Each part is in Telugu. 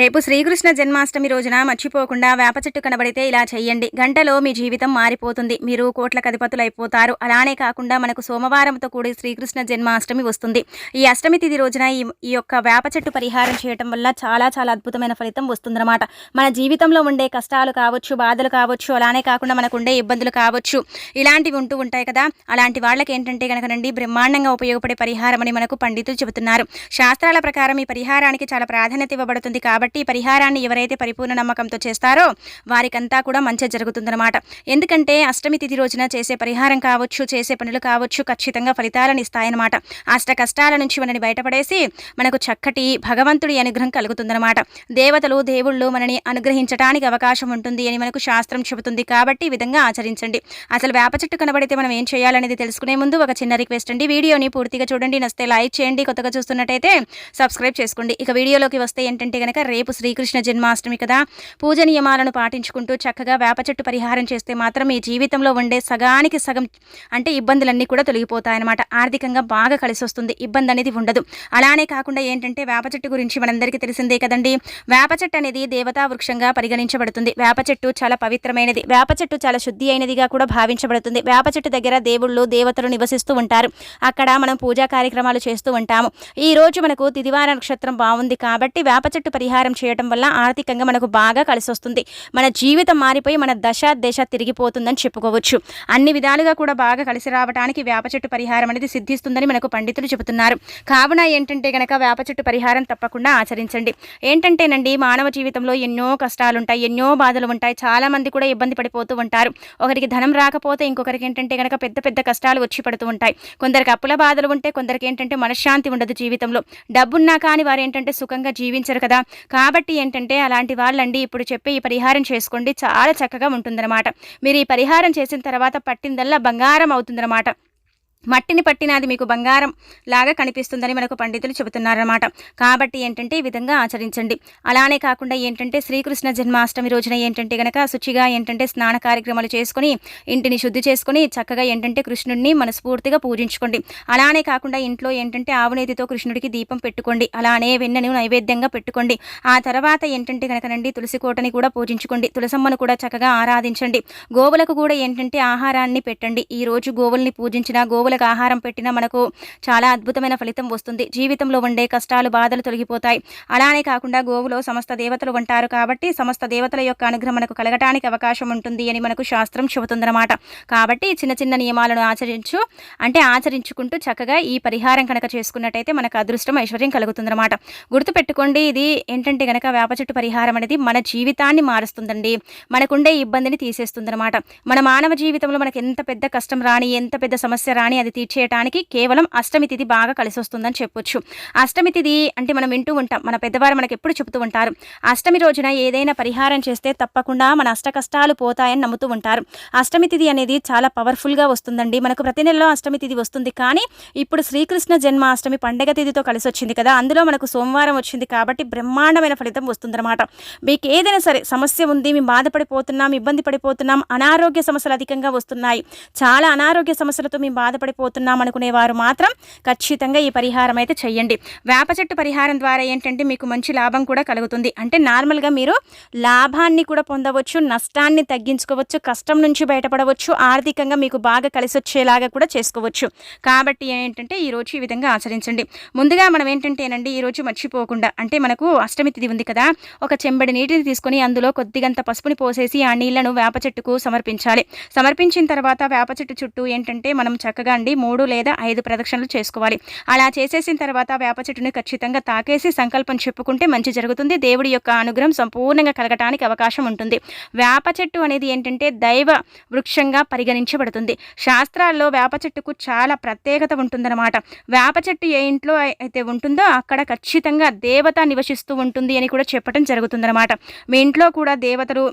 రేపు శ్రీకృష్ణ జన్మాష్టమి రోజున మర్చిపోకుండా వేప చెట్టు కనబడితే ఇలా చేయండి గంటలో మీ జీవితం మారిపోతుంది. మీరు కోట్ల కధిపతులైపోతారు అయిపోతారు అలానే కాకుండా మనకు సోమవారంతో కూడి శ్రీకృష్ణ జన్మాష్టమి వస్తుంది. ఈ అష్టమి తిథి రోజున ఈ ఈ యొక్క వేప చెట్టు పరిహారం చేయటం వల్ల చాలా చాలా అద్భుతమైన ఫలితం వస్తుందన్నమాట. మన జీవితంలో ఉండే కష్టాలు కావచ్చు బాధలు కావచ్చు అలానే కాకుండా మనకు ఉండే ఇబ్బందులు కావచ్చు ఇలాంటివి ఉంటూ ఉంటాయి కదా. అలాంటి వాళ్ళకి ఏంటంటే కనుక నండి బ్రహ్మాండంగా ఉపయోగపడే పరిహారం అని మనకు పండితులు చెబుతున్నారు. శాస్త్రాల ప్రకారం ఈ పరిహారానికి చాలా ప్రాధాన్యత ఇవ్వబడుతుంది కాబట్టి కాబట్టి పరిహారాన్ని ఎవరైతే పరిపూర్ణ నమ్మకంతో చేస్తారో వారికంతా కూడా మంచి జరుగుతుందన్నమాట. ఎందుకంటే అష్టమి తిథి రోజున చేసే పరిహారం కావచ్చు చేసే పనులు కావచ్చు ఖచ్చితంగా ఫలితాలను ఇస్తాయన్నమాట. అష్ట కష్టాల నుంచి మనని బయటపడేసి మనకు చక్కటి భగవంతుడి అనుగ్రహం కలుగుతుందన్నమాట. దేవతలు దేవుళ్ళు మనని అనుగ్రహించడానికి అవకాశం ఉంటుంది అని మనకు శాస్త్రం చెబుతుంది కాబట్టి ఈ విధంగా ఆచరించండి. అసలు వేప చెట్టు కనబడితే మనం ఏం చేయాలనేది తెలుసుకునే ముందు ఒక చిన్న రిక్వెస్ట్ అండి. వీడియోని పూర్తిగా చూడండి. నస్తే లైక్ చేయండి. కొత్తగా చూస్తున్నట్టయితే సబ్స్క్రైబ్ చేసుకోండి. ఇక వీడియోలోకి వస్తే ఏంటంటే కనుక రేపు శ్రీకృష్ణ జన్మాష్టమి కదా. పూజ నియమాలను పాటించుకుంటూ చక్కగా వేప చెట్టు పరిహారం చేస్తే మాత్రం మీ జీవితంలో ఉండే సగానికి సగం అంటే ఇబ్బందులన్నీ కూడా తొలగిపోతాయన్నమాట. ఆర్థికంగా బాగా కలిసి వస్తుంది ఇబ్బంది అనేది ఉండదు. అలానే కాకుండా ఏంటంటే వేప చెట్టు గురించి మనందరికీ తెలిసిందే కదండి. వేప చెట్టు అనేది దేవతా వృక్షంగా పరిగణించబడుతుంది. వేప చెట్టు చాలా పవిత్రమైనది. వేప చెట్టు చాలా శుద్ధి అయినదిగా కూడా భావించబడుతుంది. వేప చెట్టు దగ్గర దేవుళ్ళు దేవతలు నివసిస్తూ ఉంటారు. అక్కడ మనం పూజా కార్యక్రమాలు చేస్తూ ఉంటాము. ఈ రోజు మనకు తిదివార నక్షత్రం బాగుంది కాబట్టి వేప చెట్టు పరిహారం చేయడం వల్ల ఆర్థికంగా మనకు బాగా కలిసి వస్తుంది మన జీవితం మారిపోయి మన దశ దశ తిరిగిపోతుందని చెప్పుకోవచ్చు. అన్ని విధాలుగా కూడా బాగా కలిసి రావడానికి వేప చెట్టు పరిహారం అనేది సిద్ధిస్తుందని మనకు పండితులు చెబుతున్నారు. కావున ఏంటంటే గనక వేప చెట్టు పరిహారం తప్పకుండా ఆచరించండి. ఏంటంటేనండి మానవ జీవితంలో ఎన్నో కష్టాలు ఉంటాయి ఎన్నో బాధలు ఉంటాయి చాలా మంది కూడా ఇబ్బంది పడిపోతూ ఉంటారు. ఒకరికి ధనం రాకపోతే ఇంకొకరికి ఏంటంటే గనక పెద్ద పెద్ద కష్టాలు వచ్చి పడుతూ ఉంటాయి. కొందరికి అప్పుల బాధలు ఉంటే కొందరికి ఏంటంటే మనశ్శాంతి ఉండదు జీవితంలో. డబ్బున్నా కానీ వారు ఏంటంటే సుఖంగా జీవించరు కదా. కాబట్టి ఏంటంటే అలాంటి వాళ్ళండి ఇప్పుడు చెప్పే ఈ పరిహారం చేసుకోండి చాలా చక్కగా ఉంటుందన్నమాట. మీరు ఈ పరిహారం చేసిన తర్వాత పట్టిందల్లా బంగారం అవుతుందన్నమాట. మట్టిని పట్టినది మీకు బంగారం లాగా కనిపిస్తుందని మనకు పండితులు చెబుతున్నారన్నమాట. కాబట్టి ఏంటంటే ఈ విధంగా ఆచరించండి. అలానే కాకుండా ఏంటంటే శ్రీకృష్ణ జన్మాష్టమి రోజున ఏంటంటే గనక శుచిగా ఏంటంటే స్నాన కార్యక్రమాలు చేసుకొని ఇంటిని శుద్ధి చేసుకొని చక్కగా ఏంటంటే కృష్ణుడిని మనస్ఫూర్తిగా పూజించుకోండి. అలానే కాకుండా ఇంట్లో ఏంటంటే ఆవునేతితో కృష్ణుడికి దీపం పెట్టుకోండి. అలానే వెన్నను నైవేద్యంగా పెట్టుకోండి. ఆ తర్వాత ఏంటంటే కనుకనండి తులసి కోటని కూడా పూజించుకోండి. తులసమ్మను కూడా చక్కగా ఆరాధించండి. గోవులకు కూడా ఏంటంటే ఆహారాన్ని పెట్టండి. ఈ రోజు గోవుల్ని పూజించిన పశువులకు ఆహారం పెట్టినా మనకు చాలా అద్భుతమైన ఫలితం వస్తుంది. జీవితంలో ఉండే కష్టాలు బాధలు తొలగిపోతాయి. అలానే కాకుండా గోవులో సమస్త దేవతలు ఉంటారు కాబట్టి సమస్త దేవతల యొక్క అనుగ్రహం మనకు కలగటానికి అవకాశం ఉంటుంది అని మనకు శాస్త్రం చెబుతుందన్నమాట. కాబట్టి చిన్న చిన్న నియమాలను ఆచరించు అంటే ఆచరించుకుంటూ చక్కగా ఈ పరిహారం కనుక చేసుకున్నట్టయితే మనకు అదృష్టం ఐశ్వర్యం కలుగుతుందన్నమాట. గుర్తుపెట్టుకోండి ఇది ఏంటంటే గనక వేప చెట్టు పరిహారం అనేది మన జీవితాన్ని మారుస్తుందండి. మనకుండే ఇబ్బందిని తీసేస్తుందన్నమాట. మన మానవ జీవితంలో మనకు ఎంత పెద్ద కష్టం రాని ఎంత పెద్ద సమస్య రాని అది తీర్చేయడానికి కేవలం అష్టమి తిథి బాగా కలిసి వస్తుందని చెప్పొచ్చు. అష్టమి తిథి అంటే మనం వింటూ ఉంటాం. మన పెద్దవారు మనకు ఎప్పుడు చెబుతూ ఉంటారు. అష్టమి రోజున ఏదైనా పరిహారం చేస్తే తప్పకుండా మన అష్ట కష్టాలు పోతాయని నమ్ముతూ ఉంటారు. అష్టమి తిథి అనేది చాలా పవర్ఫుల్గా వస్తుందండి. మనకు ప్రతి నెలలో అష్టమి తిథి వస్తుంది. కానీ ఇప్పుడు శ్రీకృష్ణ జన్మాష్టమి పండగ తిథితో కలిసి వచ్చింది కదా. అందులో మనకు సోమవారం వచ్చింది కాబట్టి బ్రహ్మాండమైన ఫలితం వస్తుందన్నమాట. మీకు ఏదైనా సరే సమస్య ఉంది మేము బాధపడిపోతున్నాం ఇబ్బంది పడిపోతున్నాం అనారోగ్య సమస్యలు అధికంగా వస్తున్నాయి. చాలా అనారోగ్య సమస్యలతో మేము బాధపడి బాధపడిపోతున్నాం అనుకునేవారు మాత్రం ఖచ్చితంగా ఈ పరిహారం అయితే చెయ్యండి. వేప చెట్టు పరిహారం ద్వారా ఏంటంటే మీకు మంచి లాభం కూడా కలుగుతుంది. అంటే నార్మల్గా మీరు లాభాన్ని కూడా పొందవచ్చు నష్టాన్ని తగ్గించుకోవచ్చు కష్టం నుంచి బయటపడవచ్చు ఆర్థికంగా మీకు బాగా కలిసి వచ్చేలాగా కూడా చేసుకోవచ్చు. కాబట్టి ఏంటంటే ఈ రోజు ఈ విధంగా ఆచరించండి. ముందుగా మనం ఏంటంటేనండి ఈ రోజు మర్చిపోకుండా అంటే మనకు అష్టమి తిది ఉంది కదా ఒక చెంబడి నీటిని తీసుకొని అందులో కొద్దిగంత పసుపుని పోసేసి ఆ నీళ్ళను వేప చెట్టుకు సమర్పించాలి. సమర్పించిన తర్వాత వేప చెట్టు చుట్టూ ఏంటంటే మనం చక్కగా నుండి మూడు లేదా ఐదు ప్రదక్షిణలు చేసుకోవాలి. అలా చేసేసిన తర్వాత వేప చెట్టుని ఖచ్చితంగా తాకేసి సంకల్పం చెప్పుకుంటే మంచి జరుగుతుంది. దేవుడి యొక్క అనుగ్రహం సంపూర్ణంగా కలగటానికి అవకాశం ఉంటుంది. వేప చెట్టు అనేది ఏంటంటే దైవ వృక్షంగా పరిగణించబడుతుంది. శాస్త్రాల్లో వేప చెట్టుకు చాలా ప్రత్యేకత ఉంటుందన్నమాట. వేప చెట్టు ఏ ఇంట్లో అయితే ఉంటుందో అక్కడ ఖచ్చితంగా దేవత నివసిస్తూ ఉంటుంది అని కూడా చెప్పడం జరుగుతుందన్నమాట. మీ ఇంట్లో కూడా దేవతలు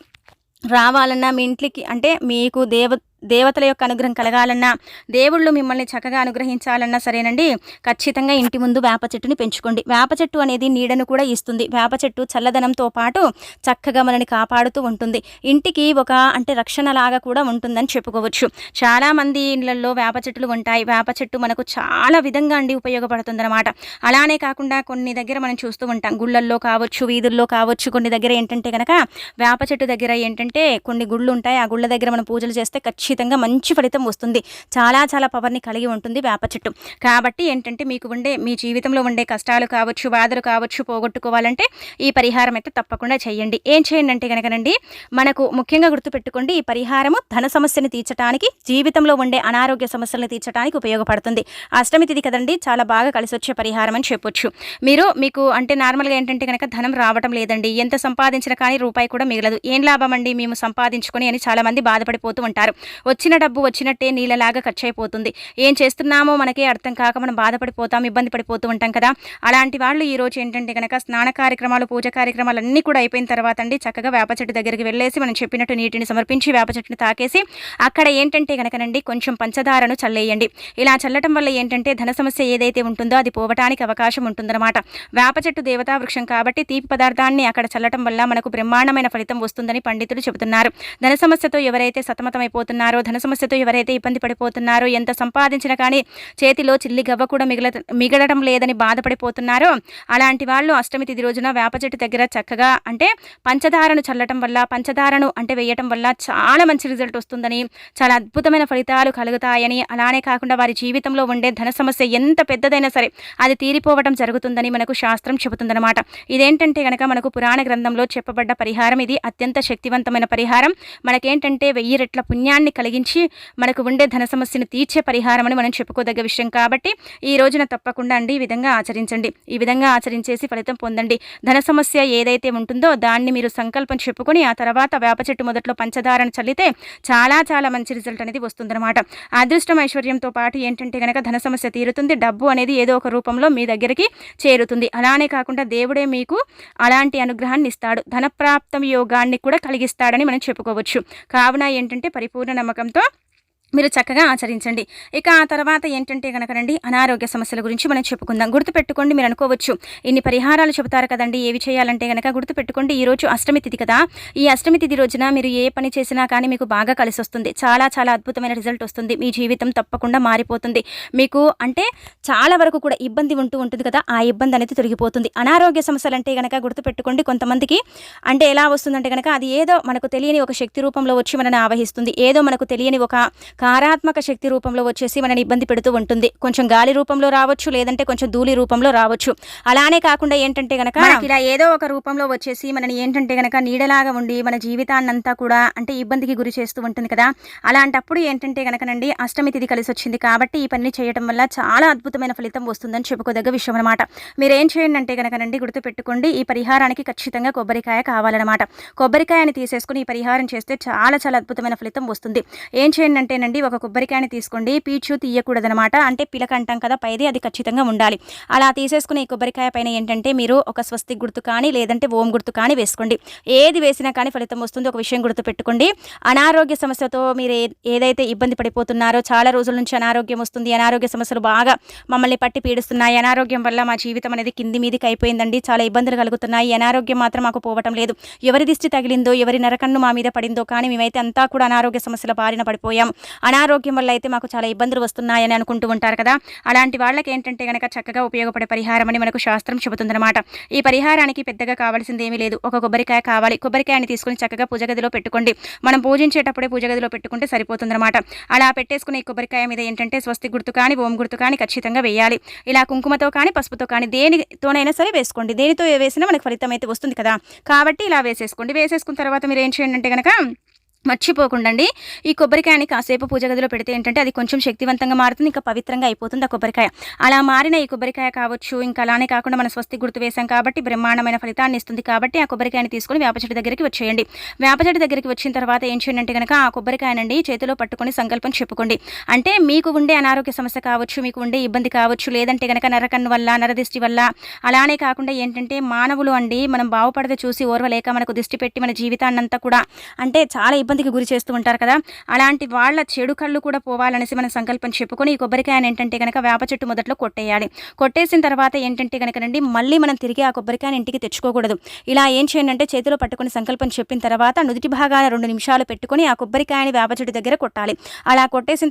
రావాలన్నా మీ ఇంట్లోకి అంటే మీకు దేవ దేవతల యొక్క అనుగ్రహం కలగాలన్నా దేవుళ్ళు మిమ్మల్ని చక్కగా అనుగ్రహించాలన్నా సరేనండి. ఖచ్చితంగా ఇంటి ముందు వేప చెట్టుని పెంచుకోండి. వేప చెట్టు అనేది నీడను కూడా ఇస్తుంది. వేప చెట్టు చల్లదనంతో పాటు చక్కగా మనని కాపాడుతూ ఉంటుంది. ఇంటికి ఒక అంటే రక్షణ లాగా కూడా ఉంటుందని చెప్పుకోవచ్చు. చాలామంది ఇళ్ళలో వేప చెట్లు ఉంటాయి. వేప చెట్టు మనకు చాలా విధంగా అండి ఉపయోగపడుతుందన్నమాట. అలానే కాకుండా కొన్ని దగ్గర మనం చూస్తూ ఉంటాం. గుళ్ళల్లో కావచ్చు వీధుల్లో కావచ్చు కొన్ని దగ్గర ఏంటంటే కనుక వేప చెట్టు దగ్గర ఏంటంటే కొన్ని గుళ్ళు ఉంటాయి. ఆ గుళ్ళ దగ్గర మనం పూజలు చేస్తే ఖచ్చితంగా మంచి ఫలితం వస్తుంది. చాలా చాలా పవర్ని కలిగి ఉంటుంది వేప చెట్టు. కాబట్టి ఏంటంటే మీకు ఉండే మీ జీవితంలో ఉండే కష్టాలు కావచ్చు బాధలు కావచ్చు పోగొట్టుకోవాలంటే ఈ పరిహారం అయితే తప్పకుండా చేయండి. ఏం చేయండి అంటే కనుకనండి మనకు ముఖ్యంగా గుర్తుపెట్టుకోండి ఈ పరిహారము ధన సమస్యని తీర్చడానికి జీవితంలో ఉండే అనారోగ్య సమస్యలను తీర్చడానికి ఉపయోగపడుతుంది. అష్టమి తిథి కదండి చాలా బాగా కలిసి వచ్చే పరిహారం అని చెప్పొచ్చు. మీరు మీకు అంటే నార్మల్గా ఏంటంటే కనుక ధనం రావడం లేదండి. ఎంత సంపాదించినా కానీ రూపాయి కూడా మిగలదు. ఏం లాభం అండి మేము సంపాదించుకొని అని చాలామంది బాధపడిపోతూ ఉంటారు. వచ్చిన డబ్బు వచ్చినట్టే నీళ్ళలాగా ఖర్చు అయిపోతుంది ఏం చేస్తున్నామో మనకే అర్థం కాక మనం బాధపడిపోతాం ఇబ్బంది పడిపోతూ ఉంటాం కదా. అలాంటి వాళ్ళు ఈరోజు ఏంటంటే కనుక స్నాన కార్యక్రమాలు పూజ కార్యక్రమాలు అన్నీ కూడా అయిపోయిన తర్వాత అండి చక్కగా వేప చెట్టు దగ్గరికి వెళ్ళేసి మనం చెప్పినట్టు నీటిని సమర్పించి వేప చెట్టుని తాకేసి అక్కడ ఏంటంటే కనుకనండి కొంచెం పంచదారను చల్లేయండి. ఇలా చల్లటం వల్ల ఏంటంటే ధన సమస్య ఏదైతే ఉంటుందో అది పోవటానికి అవకాశం ఉంటుందన్నమాట. వేప చెట్టు దేవతా వృక్షం కాబట్టి తీపి పదార్థాన్ని అక్కడ చల్లటం వల్ల మనకు బ్రహ్మాండమైన ఫలితం వస్తుందని పండితులు చెబుతున్నారు. ధన సమస్యతో ఎవరైతే సతమతమైపోతున్నారో ధన సమస్యతో ఎవరైతే ఇబ్బంది పడిపోతున్నారో ఎంత సంపాదించినా కానీ చేతిలో చిల్లి గవ్వ కూడా మిగల మిగలడం లేదని బాధపడిపోతున్నారో అలాంటి వాళ్ళు అష్టమి తిథి రోజున వేప చెట్టు దగ్గర చక్కగా అంటే పంచదారను చల్లటం వల్ల పంచదారను అంటే వేయటం వల్ల చాలా మంచి రిజల్ట్ వస్తుందని చాలా అద్భుతమైన ఫలితాలు కలుగుతాయని అలానే కాకుండా వారి జీవితంలో ఉండే ధన సమస్య ఎంత పెద్దదైనా సరే అది తీరిపోవటం జరుగుతుందని మనకు శాస్త్రం చెబుతుందన్నమాట. ఇదేంటంటే కనుక మనకు పురాణ గ్రంథంలో చెప్పబడ్డ పరిహారం ఇది అత్యంత శక్తివంతమైన పరిహారం. మనకేంటంటే వెయ్యి రెట్ల పుణ్యాన్ని కలిగించి మనకు ఉండే ధన సమస్యను తీర్చే పరిహారం అని మనం చెప్పుకోదగ్గ విషయం కాబట్టి ఈ రోజున తప్పకుండా అండి ఈ విధంగా ఆచరించండి. ఈ విధంగా ఆచరించేసి ఫలితం పొందండి. ధన సమస్య ఏదైతే ఉంటుందో దాన్ని మీరు సంకల్పం చెప్పుకొని ఆ తర్వాత వేప చెట్టు మొదట్లో పంచదారను చల్లితే చాలా చాలా మంచి రిజల్ట్ అనేది వస్తుందన్నమాట. అదృష్టం ఐశ్వర్యంతో పాటు ఏంటంటే కనుక ధన సమస్య తీరుతుంది. డబ్బు అనేది ఏదో ఒక రూపంలో మీ దగ్గరికి చేరుతుంది. అలానే కాకుండా దేవుడే మీకు అలాంటి అనుగ్రహాన్ని ఇస్తాడు. ధనప్రాప్తం యోగాన్ని కూడా కలిగిస్తాడని మనం చెప్పుకోవచ్చు. కావున ఏంటంటే పరిపూర్ణ నమ్మకంతో మీరు చక్కగా ఆచరించండి. ఇక ఆ తర్వాత ఏంటంటే కనుకనండి అనారోగ్య సమస్యల గురించి మనం చెప్పుకుందాం. గుర్తుపెట్టుకోండి మీరు అనుకోవచ్చు. ఇన్ని పరిహారాలు చెబుతారు కదండి ఏవి చేయాలంటే కనుక గుర్తుపెట్టుకోండి. ఈ రోజు అష్టమి తిథి కదా. ఈ అష్టమి తిథి రోజున మీరు ఏ పని చేసినా కానీ మీకు బాగా కలిసి వస్తుంది చాలా చాలా అద్భుతమైన రిజల్ట్ వస్తుంది. మీ జీవితం తప్పకుండా మారిపోతుంది. మీకు అంటే చాలా వరకు కూడా ఇబ్బంది ఉంటూ ఉంటుంది కదా ఆ ఇబ్బంది అనేది తొలగిపోతుంది. అనారోగ్య సమస్యలు అంటే కనుక గుర్తుపెట్టుకోండి. కొంతమందికి అంటే ఎలా వస్తుందంటే కనుక అది ఏదో మనకు తెలియని ఒక శక్తి రూపంలో వచ్చి మనని ఆవహిస్తుంది. ఏదో మనకు తెలియని ఒక కారాత్మక శక్తి రూపంలో వచ్చేసి మనని ఇబ్బంది పెడుతూ ఉంటుంది. కొంచెం గాలి రూపంలో రావచ్చు లేదంటే కొంచెం ధూళి రూపంలో రావచ్చు. అలానే కాకుండా ఏంటంటే గనక ఇలా ఏదో ఒక రూపంలో వచ్చేసి మనని ఏంటంటే గనక నీడలాగా ఉండి మన జీవితాన్నంతా కూడా అంటే ఇబ్బందికి గురి చేస్తూ ఉంటుంది కదా. అలాంటప్పుడు ఏంటంటే గనకనండి అష్టమి తిథి కలిసి వచ్చింది కాబట్టి ఈ పని చేయడం వల్ల చాలా అద్భుతమైన ఫలితం వస్తుందని చెప్పుకోదగ్గ విషయం అనమాట మీరు ఏం చేయండి అంటే గనకనండి గుర్తుపెట్టుకోండి ఈ పరిహారానికి ఖచ్చితంగా కొబ్బరికాయ కావాలన్నమాట. కొబ్బరికాయని తీసేసుకుని ఈ పరిహారం చేస్తే చాలా చాలా అద్భుతమైన ఫలితం వస్తుంది. ఏం చేయండి తీసుకోండి ఒక కొబ్బరికాయని తీసుకోండి పీచు తీయకూడదనమాట అంటే పిలక అంటాం కదా పైది అది ఖచ్చితంగా ఉండాలి. అలా తీసేసుకునే ఈ కొబ్బరికాయ పైన ఏంటంటే మీరు ఒక స్వస్తి గుర్తు కానీ లేదంటే ఓం గుర్తు కానీ వేసుకోండి. ఏది వేసినా కానీ ఫలితం వస్తుంది ఒక విషయం గుర్తు పెట్టుకోండి అనారోగ్య సమస్యతో మీరు ఏదైతే ఇబ్బంది పడిపోతున్నారో చాలా రోజుల నుంచి అనారోగ్యం వస్తుంది అనారోగ్య సమస్యలు బాగా మమ్మల్ని పట్టి పీడిస్తున్నాయి. అనారోగ్యం వల్ల మా జీవితం అనేది కింది మీదికి అయిపోయిందండి. చాలా ఇబ్బందులు కలుగుతున్నాయి. అనారోగ్యం మాత్రం మాకు పోవటం లేదు. ఎవరి దిష్టి తగిలిందో ఎవరి నరకన్ను మా మీద పడిందో కానీ మేమైతే అంతా కూడా అనారోగ్య సమస్యల బారిన పడిపోయాం. అనారోగ్యం వల్ల అయితే మాకు చాలా ఇబ్బందులు వస్తున్నాయని అనుకుంటూ ఉంటారు కదా. అలాంటి వాళ్ళకి ఏంటంటే కనుక చక్కగా ఉపయోగపడే పరిహారం అని మనకు శాస్త్రం చెబుతుందన్నమాట. ఈ పరిహారానికి పెద్దగా కావాల్సింది ఏమీ లేదు. ఒక కొబ్బరికాయ కావాలి. కొబ్బరికాయని తీసుకుని చక్కగా పూజ గదిలో పెట్టుకోండి. మనం పూజించేటప్పుడే పూజ గదిలో పెట్టుకుంటే సరిపోతుందన్నమాట. అలా పెట్టేసుకుని ఈ కొబ్బరికాయ మీద ఏంటంటే స్వస్తి గుర్తు కానీ ఓం గుర్తు కానీ ఖచ్చితంగా వేయాలి. ఇలా కుంకుమతో కానీ పసుపుతో కానీ దేనితోనైనా సరే వేసుకోండి. దేనితో వేసినా మనకు ఫలితం అయితే వస్తుంది కదా. కాబట్టి ఇలా వేసేసుకోండి. వేసేసుకున్న తర్వాత మీరు ఏం చేయండి అంటే కనుక మర్చిపోకుండండి. ఈ కొబ్బరికాయని కాసేపు పూజ గదిలో పెడితే ఏంటంటే అది కొంచెం శక్తివంతంగా మారుతుంది ఇంకా పవిత్రంగా అయిపోతుంది ఆ కొబ్బరికాయ. అలా మారిన ఈ కొబ్బరికాయ కావచ్చు ఇంకా అలానే కాకుండా మన స్వస్తి గుర్తు వేశాం కాబట్టి బ్రహ్మాండమైన ఫలితాన్ని ఇస్తుంది కాబట్టి ఆ కొబ్బరికాయని తీసుకొని వేప దగ్గరికి వచ్చేయండి. వేప దగ్గరికి వచ్చిన తర్వాత ఏం చేయండి అంటే కనుక ఆ కొబ్బరికాయనండి చేతిలో పట్టుకుని సంకల్పం చెప్పుకోండి. అంటే మీకు ఉండే అనారోగ్య సమస్య కావచ్చు మీకు ఉండే ఇబ్బంది కావచ్చు లేదంటే కనుక నరకన్ను వల్ల నరదిష్టి వల్ల అలానే కాకుండా ఏంటంటే మానవులు అండి మనం బాగుపడితే చూసి ఓర్వలేక మనకు దిష్టి పెట్టి మన జీవితాన్నంతా కూడా అంటే చాలా ఇబ్బందికి గురి చేస్తూ ఉంటారు కదా. అలాంటి వాళ్ళ చెడు కళ్ళు కూడా పోవాలనేసి మనం సంకల్పం చెప్పుకొని ఈ కొబ్బరికాయని ఏంటంటే కనుక వేప చెట్టు మొదట్లో కొట్టేయాలి. కొట్టేసిన తర్వాత ఏంటంటే కనుక రండి మళ్ళీ మనం తిరిగి ఆ కొబ్బరికాయను ఇంటికి తెచ్చుకోకూడదు. ఇలా ఏం చేయండి అంటే చేతిలో పట్టుకుని సంకల్పం చెప్పిన తర్వాత నుదుటి భాగాన రెండు నిమిషాలు పెట్టుకొని ఆ కొబ్బరికాయని వేప చెట్టు దగ్గర కొట్టాలి. అలా కొట్టేసిన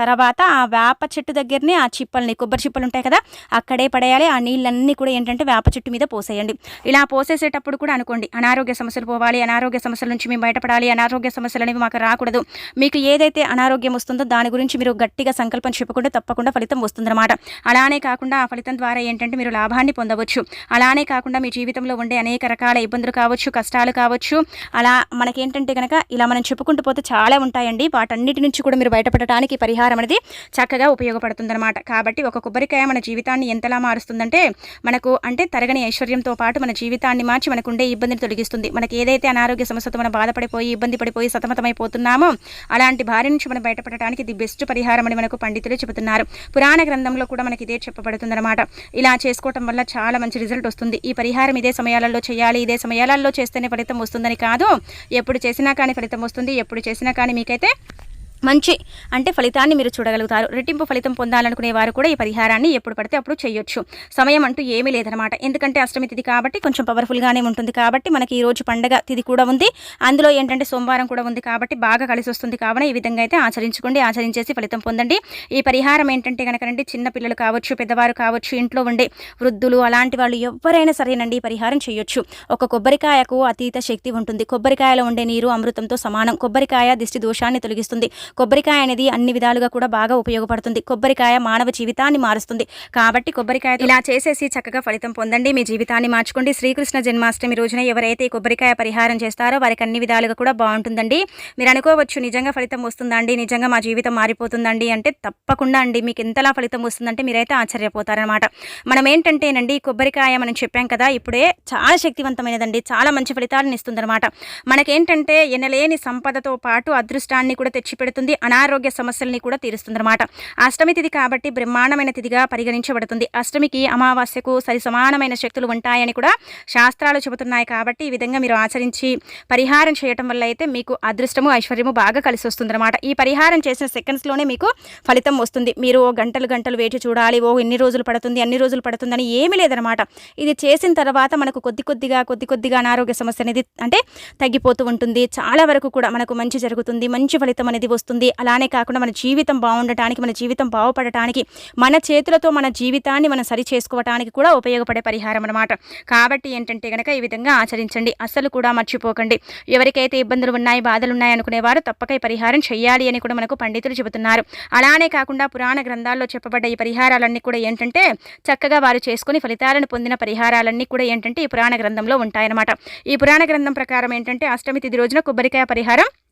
తర్వాత ఆ వేప చెట్టు దగ్గరనే ఆ చిప్పల్ని కొబ్బరి చిప్పలు ఉంటాయి కదా అక్కడే పడేయాలి. ఆ నీళ్ళన్నీ కూడా ఏంటంటే వేప చెట్టు మీద పోసేయండి. ఇలా పోసేసేటప్పుడు కూడా అనుకోండి అనారోగ్య సమస్యలు పోవాలి అనారోగ్య సమస్యల నుంచి మేము బయటపడాలి అనారోగ్య సమస్యలు అనేవి మాకు రాకూడదు. మీకు ఏదైతే అనారోగ్యం వస్తుందో దాని గురించి మీరు గట్టిగా సంకల్పం చెప్పుకుంటే తప్పకుండా ఫలితం వస్తుందన్నమాట. అలానే కాకుండా ఆ ఫలితం ద్వారా ఏంటంటే మీరు లాభాన్ని పొందవచ్చు. అలానే కాకుండా మీ జీవితంలో ఉండే అనేక రకాల ఇబ్బందులు కావచ్చు కష్టాలు కావచ్చు. అలా మనకేంటంటే కనుక ఇలా మనం చెప్పుకుంటూ పోతే చాలా ఉంటాయండి. వాటన్నిటి నుంచి కూడా మీరు బయటపడటానికి పరిహారం అనేది చక్కగా ఉపయోగపడుతుందన్నమాట. కాబట్టి ఒక కొబ్బరికాయ మన జీవితాన్ని ఎంతలా మారుస్తుందంటే మనకు అంటే తరగని ఐశ్వర్యంతో పాటు మన జీవితాన్ని మార్చి మనకు ఉండే ఇబ్బందిని తొలగిస్తుంది. మనకి ఏదైతే అనారోగ్య సమస్యతో మనం బాధపడిపోయి ఇబ్బంది పడిపోయి సతమతమైపోతున్నామో? అలాంటి భార్య నుంచి మనం బయటపడటానికి ఇది బెస్ట్ పరిహారం అని మనకు పండితులు చెబుతున్నారు. పురాణ గ్రంథంలో కూడా మనకి ఇదే చెప్పబడుతుందన్నమాట. ఇలా చేసుకోవటం వల్ల చాలా మంచి రిజల్ట్ వస్తుంది. ఈ పరిహారం ఇదే సమయాలలో చేయాలి ఇదే సమయాలలో చేస్తేనే ఫలితం వస్తుందని కాదు. ఎప్పుడు చేసినా కానీ ఫలితం వస్తుంది ఎప్పుడు చేసినా కానీ మీకైతే మంచి అంటే ఫలితాన్ని మీరు చూడగలుగుతారు. రెట్టింపు ఫలితం పొందాలనుకునే వారు కూడా ఈ పరిహారాన్ని ఎప్పుడు పడితే అప్పుడు చేయొచ్చు. సమయం అంటూ ఏమీ లేదనమాట ఎందుకంటే అష్టమి తిథి కాబట్టి కొంచెం పవర్ఫుల్గానే ఉంటుంది కాబట్టి మనకి ఈ రోజు పండగ తిథి కూడా ఉంది. అందులో ఏంటంటే సోమవారం కూడా ఉంది కాబట్టి బాగా కలిసి వస్తుంది కావున ఈ విధంగా అయితే ఆచరించుకోండి. ఆచరించేసి ఫలితం పొందండి. ఈ పరిహారం ఏంటంటే కనుకనండి చిన్న పిల్లలు కావచ్చు పెద్దవారు కావచ్చు ఇంట్లో ఉండే వృద్ధులు అలాంటి వాళ్ళు ఎవరైనా సరేనండి ఈ పరిహారం చేయొచ్చు. ఒక కొబ్బరికాయకు అతీత శక్తి ఉంటుంది. కొబ్బరికాయలో ఉండే నీరు అమృతంతో సమానం. కొబ్బరికాయ దిష్టి దోషాన్ని తొలగిస్తుంది. కొబ్బరికాయ అనేది అన్ని విధాలుగా కూడా బాగా ఉపయోగపడుతుంది. కొబ్బరికాయ మానవ జీవితాన్ని మారుస్తుంది. కాబట్టి కొబ్బరికాయ ఇలా చేసేసి చక్కగా ఫలితం పొందండి. మీ జీవితాన్ని మార్చుకోండి. శ్రీకృష్ణ జన్మాష్టమి రోజున ఎవరైతే కొబ్బరికాయ పరిహారం చేస్తారో వారికి అన్ని విధాలుగా కూడా బాగుంటుందండి. మీరు అనుకోవచ్చు నిజంగా ఫలితం వస్తుందండి నిజంగా మా జీవితం మారిపోతుందండి అంటే తప్పకుండా అండి. మీకు ఎంతలా ఫలితం వస్తుందంటే మీరైతే ఆశ్చర్యపోతారనమాట మనం ఏంటంటేనండి కొబ్బరికాయ మనం చెప్పాం కదా ఇప్పుడే చాలా శక్తివంతమైనదండి. చాలా మంచి ఫలితాలను ఇస్తుందన్నమాట. మనకేంటంటే ఎనలేని సంపదతో పాటు అదృష్టాన్ని కూడా తెచ్చిపెడుతుంది. అనారోగ్య సమస్యల్ని కూడా తీరుస్తుందన్నమాట. అష్టమి తిథి కాబట్టి బ్రహ్మాండమైన తిథిగా పరిగణించబడుతుంది. అష్టమికి అమావాస్యకు సరి సమానమైన శక్తులు ఉంటాయని కూడా శాస్త్రాలు చెబుతున్నాయి కాబట్టి ఈ విధంగా మీరు ఆచరించి పరిహారం చేయటం వల్ల అయితే మీకు అదృష్టము ఐశ్వర్యము బాగా కలిసి వస్తుందన్నమాట. ఈ పరిహారం చేసిన సెకండ్స్లోనే మీకు ఫలితం వస్తుంది. మీరు ఓ గంటలు గంటలు వేచి చూడాలి ఓ ఎన్ని రోజులు పడుతుంది అన్ని రోజులు పడుతుందని ఏమీ లేదనమాట ఇది చేసిన తర్వాత మనకు కొద్ది కొద్దిగా కొద్ది కొద్దిగా అనారోగ్య సమస్య అనేది అంటే తగ్గిపోతూ ఉంటుంది. చాలా వరకు కూడా మనకు మంచి జరుగుతుంది. మంచి ఫలితం అనేది వస్తుంది. అలానే కాకుండా మన జీవితం బాగుండటానికి మన జీవితం బాగుపడటానికి మన చేతులతో మన జీవితాన్ని మనం సరి చేసుకోవటానికి కూడా ఉపయోగపడే పరిహారం అనమాట కాబట్టి ఏంటంటే కనుక ఈ విధంగా ఆచరించండి. అస్సలు కూడా మర్చిపోకండి. ఎవరికైతే ఇబ్బందులు ఉన్నాయి బాధలు ఉన్నాయి అనుకునేవారు తప్పక ఈ పరిహారం చేయాలి అని కూడా మనకు పండితులు చెబుతున్నారు. అలానే కాకుండా పురాణ గ్రంథాల్లో చెప్పబడ్డ ఈ పరిహారాలన్నీ కూడా ఏంటంటే చక్కగా వారు చేసుకుని ఫలితాలను పొందిన పరిహారాలన్నీ కూడా ఏంటంటే ఈ పురాణ గ్రంథంలో ఉంటాయన్నమాట. ఈ పురాణ గ్రంథం ప్రకారం ఏంటంటే అష్టమి తిథి రోజున కొబ్బరికాయ పరిహారం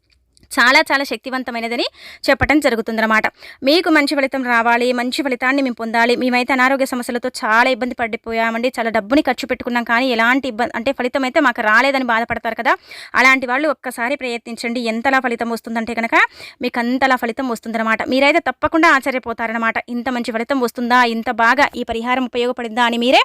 చాలా చాలా శక్తివంతమైనదని చెప్పడం జరుగుతుందన్నమాట. మీకు మంచి ఫలితం రావాలి మంచి ఫలితాన్ని మేము పొందాలి. మేమైతే అనారోగ్య సమస్యలతో చాలా ఇబ్బంది పడిపోయామండి. చాలా డబ్బుని ఖర్చు పెట్టుకున్నాం కానీ ఎలాంటి ఇబ్బంది అంటే ఫలితం అయితే మాకు రాలేదని బాధపడతారు కదా. అలాంటి వాళ్ళు ఒక్కసారి ప్రయత్నించండి. ఎంతలా ఫలితం వస్తుందంటే కనుక మీకు అంతలా ఫలితం వస్తుందన్నమాట. మీరైతే తప్పకుండా ఆశ్చర్యపోతారనమాట ఇంత మంచి ఫలితం వస్తుందా? ఇంత బాగా ఈ పరిహారం ఉపయోగపడిందా అని మీరే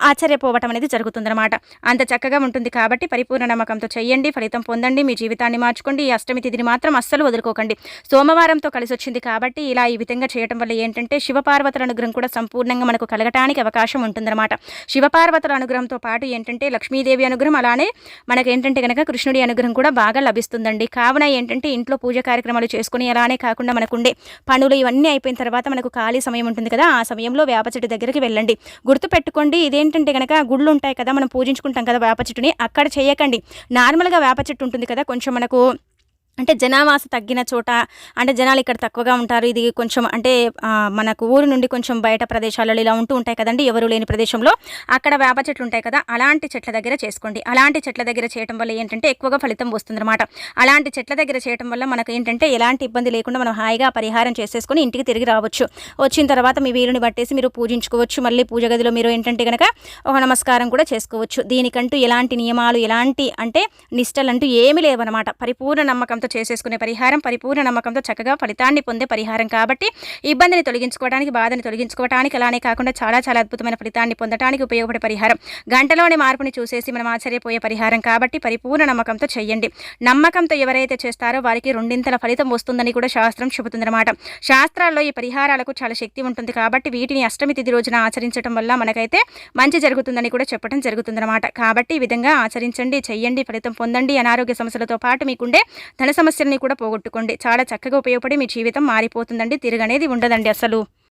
ఆశ్చర్యపోవటం అనేది జరుగుతుందన్నమాట. అంత చక్కగా ఉంటుంది కాబట్టి పరిపూర్ణ నమ్మకంతో చేయండి. ఫలితం పొందండి. మీ జీవితాన్ని మార్చుకోండి. ఈ అష్టమి తిథిని మాత్రం అస్సలు వదులుకోకండి. సోమవారంతో కలిసి వచ్చింది కాబట్టి ఇలా ఈ విధంగా చేయడం వల్ల ఏంటంటే శివపార్వతుల అనుగ్రహం కూడా సంపూర్ణంగా మనకు కలగటానికి అవకాశం ఉంటుందన్నమాట. శివపార్వతుల అనుగ్రహంతో పాటు ఏంటంటే లక్ష్మీదేవి అనుగ్రహం అలానే మనకు ఏంటంటే కనుక కృష్ణుడి అనుగ్రహం కూడా బాగా లభిస్తుందండి. కావున ఏంటంటే ఇంట్లో పూజ కార్యక్రమాలు చేసుకుని అలానే కాకుండా మనకుండే పనులు ఇవన్నీ అయిపోయిన తర్వాత మనకు ఖాళీ సమయం ఉంటుంది కదా ఆ సమయంలో వేప చెట్టు దగ్గరికి వెళ్ళండి. గుర్తు పెట్టుకోండి ఇదేంటంటే కనుక గుళ్ళు ఉంటాయి కదా మనం పూజించుకుంటాం కదా వేప చెట్టుని అక్కడ చేయకండి. నార్మల్గా వేప చెట్టు ఉంటుంది కదా కొంచెం మనకు అంటే జనావాస తగ్గిన చోట అంటే జనాలు ఇక్కడ తక్కువగా ఉంటారు. ఇది కొంచెం అంటే మనకు ఊరు నుండి కొంచెం బయట ప్రదేశాలలో ఇలా ఉంటూ ఉంటాయి కదండి. ఎవరు లేని ప్రదేశంలో అక్కడ వేప చెట్లు ఉంటాయి కదా అలాంటి చెట్ల దగ్గర చేసుకోండి. అలాంటి చెట్ల దగ్గర చేయడం వల్ల ఏంటంటే ఎక్కువగా ఫలితం వస్తుందన్నమాట. అలాంటి చెట్ల దగ్గర చేయడం వల్ల మనకు ఏంటంటే ఎలాంటి ఇబ్బంది లేకుండా మనం హాయిగా పరిహారం చేసేసుకొని ఇంటికి తిరిగి రావచ్చు. వచ్చిన తర్వాత మీ వీలుని బట్టేసి మీరు పూజించుకోవచ్చు. మళ్ళీ పూజ గదిలో మీరు ఏంటంటే కనుక ఒక నమస్కారం కూడా చేసుకోవచ్చు. దీనికంటూ ఎలాంటి నియమాలు ఎలాంటి అంటే నిష్టలు అంటూ ఏమీ లేవన్నమాట. పరిపూర్ణ నమ్మకం నమ్మకంతో చేసేసుకునే పరిహారం పరిపూర్ణ నమ్మకంతో చక్కగా ఫలితాన్ని పొందే పరిహారం కాబట్టి ఇబ్బందిని తొలగించుకోవడానికి బాధని తొలగించుకోవడానికి అలానే కాకుండా చాలా చాలా అద్భుతమైన ఫలితాన్ని పొందడానికి ఉపయోగపడే పరిహారం. గంటలోని మార్పుని చూసేసి మనం ఆశ్చర్యపోయే పరిహారం కాబట్టి పరిపూర్ణ నమ్మకంతో చేయండి నమ్మకంతో ఎవరైతే చేస్తారో వారికి రెండింతల ఫలితం వస్తుందని కూడా శాస్త్రం చెబుతుందన్నమాట. శాస్త్రాల్లో ఈ పరిహారాలకు చాలా శక్తి ఉంటుంది కాబట్టి వీటిని అష్టమి తిథి రోజున ఆచరించడం వల్ల మనకైతే మంచి జరుగుతుందని కూడా చెప్పడం జరుగుతుందన్నమాట. కాబట్టి ఈ విధంగా ఆచరించండి చెయ్యండి ఫలితం పొందండి అనారోగ్య సమస్యలతో పాటు మీకుండే ధన సమస్యల్ని కూడా పోగొట్టుకోండి. చాలా చక్కగా ఉపయోగపడి మీ జీవితం మారిపోతుందండి. తిరగనేది ఉండదండి అసలు.